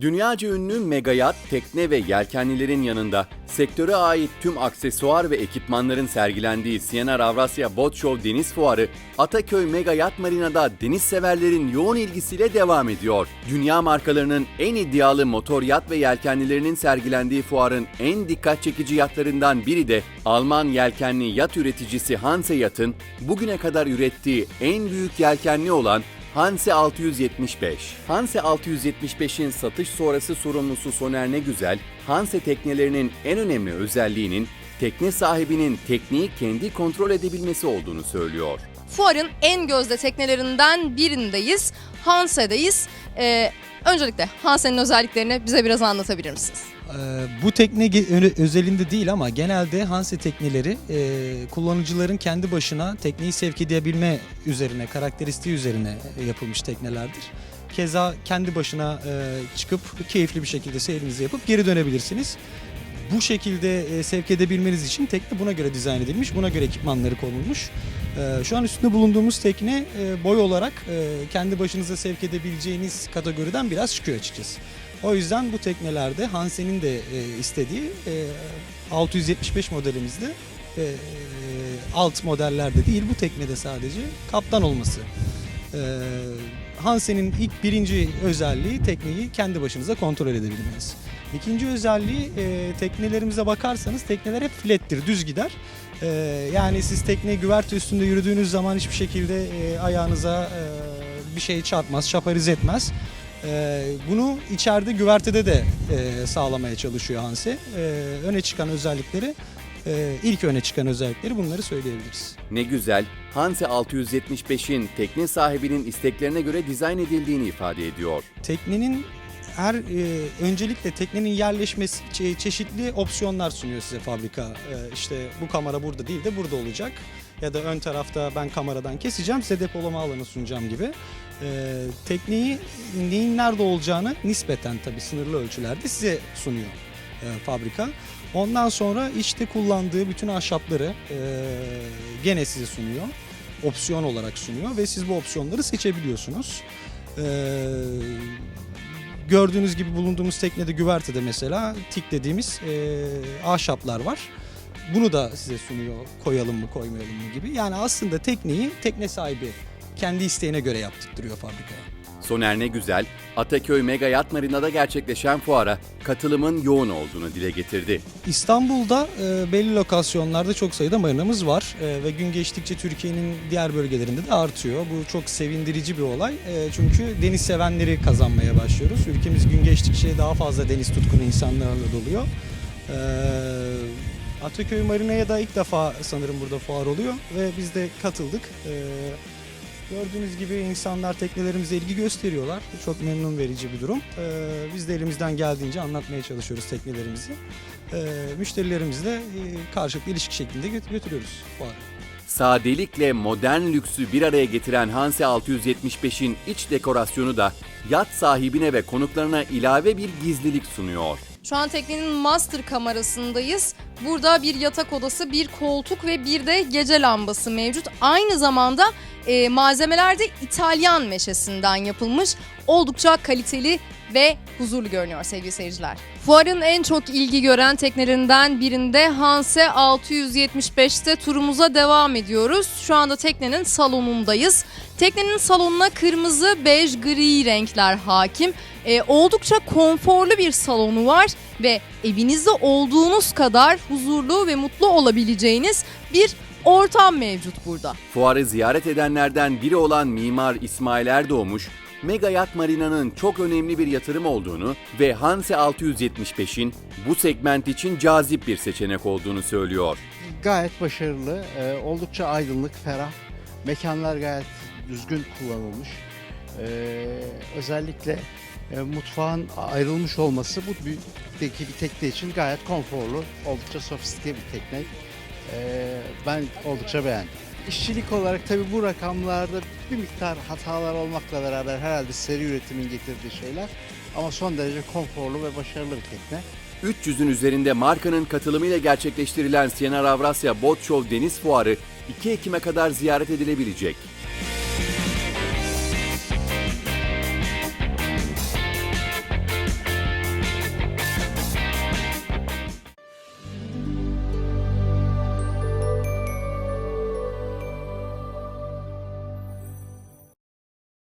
Dünyaca ünlü megayat, tekne ve yelkenlilerin yanında sektöre ait tüm aksesuar ve ekipmanların sergilendiği Sienar Avrasya Boat Show Deniz Fuarı, Ataköy Megayat Marina'da deniz severlerin yoğun ilgisiyle devam ediyor. Dünya markalarının en iddialı motor yat ve yelkenlilerinin sergilendiği fuarın en dikkat çekici yatlarından biri de Alman yelkenli yat üreticisi Hanse Yat'ın bugüne kadar ürettiği en büyük yelkenli olan Hanse 675. Hanse 675'in satış sonrası sorumlusu Soner Negüzel, Hanse teknelerinin en önemli özelliğinin tekne sahibinin tekniği kendi kontrol edebilmesi olduğunu söylüyor. Fuarın en gözde teknelerinden birindeyiz. Hanse'deyiz. Ee, öncelikle Hanse'nin özelliklerini bize biraz anlatabilir misiniz? Ee, Bu tekne özelinde değil ama genelde Hanse tekneleri e, kullanıcıların kendi başına tekneyi sevk edebilme üzerine, karakteristiği üzerine e, yapılmış teknelerdir. Keza kendi başına e, çıkıp keyifli bir şekilde seyrinizi yapıp geri dönebilirsiniz. Bu şekilde e, sevk edebilmeniz için tekne buna göre dizayn edilmiş, buna göre ekipmanları konulmuş. E, Şu an üstünde bulunduğumuz tekne e, boy olarak e, kendi başınıza sevk edebileceğiniz kategoriden biraz çıkıyor açıkçası. O yüzden bu teknelerde Hansen'in de e, istediği e, 675 modelimizde alt modellerde değil bu teknede sadece kaptan olması. Hansen'in ilk birinci özelliği tekneyi kendi başınıza kontrol edebilmeniz. İkinci özelliği teknelerimize bakarsanız tekneler hep flattir, düz gider. E, yani siz tekneyi güverte üstünde yürüdüğünüz zaman hiçbir şekilde e, ayağınıza e, bir şey çarpmaz, şapariz etmez. Ee, bunu içeride güvertede de e, sağlamaya çalışıyor Hanse. Ee, öne çıkan özellikleri, e, ilk öne çıkan özellikleri bunları söyleyebiliriz. Ne güzel, Hanse 675'in tekne sahibinin isteklerine göre dizayn edildiğini ifade ediyor. Teknenin her e, öncelikle teknenin yerleşmesi çe- çeşitli opsiyonlar sunuyor size fabrika. E, işte bu kamera burada değil de burada olacak. Ya da ön tarafta ben kameradan keseceğim size depolama alanı sunacağım gibi. E, tekneyi neyin nerede olacağını nispeten tabii sınırlı ölçülerde size sunuyor e, fabrika. Ondan sonra işte kullandığı bütün ahşapları e, gene size sunuyor. Opsiyon olarak sunuyor ve siz bu opsiyonları seçebiliyorsunuz. Ee, gördüğünüz gibi bulunduğumuz teknede güvertede mesela tik dediğimiz e, ahşaplar var. Bunu da size sunuyor koyalım mı koymayalım mı gibi. Yani aslında tekneyi tekne sahibi kendi isteğine göre yaptırtırıyor fabrikaya. Soner Ne Güzel, Ataköy Megayat Marina'da gerçekleşen fuara katılımın yoğun olduğunu dile getirdi. İstanbul'da e, belli lokasyonlarda çok sayıda marinamız var E, ve gün geçtikçe Türkiye'nin diğer bölgelerinde de artıyor. Bu çok sevindirici bir olay E, çünkü deniz sevenleri kazanmaya başlıyoruz. Ülkemiz gün geçtikçe daha fazla deniz tutkunu insanlarla doluyor. E, Ataköy Marina'ya da ilk defa sanırım burada fuar oluyor ve biz de katıldık. E, Gördüğünüz gibi insanlar teknelerimize ilgi gösteriyorlar. Bu Çok memnun verici bir durum. E, biz de elimizden geldiğince anlatmaya çalışıyoruz teknelerimizi e, müşterilerimizle e, karşılıklı ilişki şeklinde göt- götürüyoruz fuarı. Sadelikle modern lüksü bir araya getiren Hanse 675'in iç dekorasyonu da yat sahibine ve konuklarına ilave bir gizlilik sunuyor. Şu an teknenin master kamerasındayız. Burada bir yatak odası, bir koltuk ve bir de gece lambası mevcut. Aynı zamanda e, malzemeler de İtalyan meşesinden yapılmış. Oldukça kaliteli ve huzurlu görünüyor sevgili seyirciler. Fuarın en çok ilgi gören teknelerinden birinde Hanse 675'te turumuza devam ediyoruz. Şu anda teknenin salonundayız. Teknenin salonuna kırmızı, bej, gri renkler hakim. E, oldukça konforlu bir salonu var ve evinizde olduğunuz kadar huzurlu ve mutlu olabileceğiniz bir ortam mevcut burada. Fuarı ziyaret edenlerden biri olan mimar İsmail Erdoğmuş, Megayat Marina'nın çok önemli bir yatırım olduğunu ve Hanse 675'in bu segment için cazip bir seçenek olduğunu söylüyor. gayet başarılı, e, oldukça aydınlık, ferah. Mekanlar gayet düzgün kullanılmış. E, özellikle e, mutfağın ayrılmış olması bu büyüklükteki bir tekne için gayet konforlu, oldukça sofistike bir tekne. E, ben oldukça beğendim. İşçilik olarak tabii bu rakamlarda bir miktar hatalar olmakla beraber herhalde seri üretimin getirdiği şeyler. Ama son derece konforlu ve başarılı bir tekne. 300'ün üzerinde markanın katılımıyla gerçekleştirilen Sienar Avrasya Boat Show Deniz Fuarı 2 Ekim'e kadar ziyaret edilebilecek.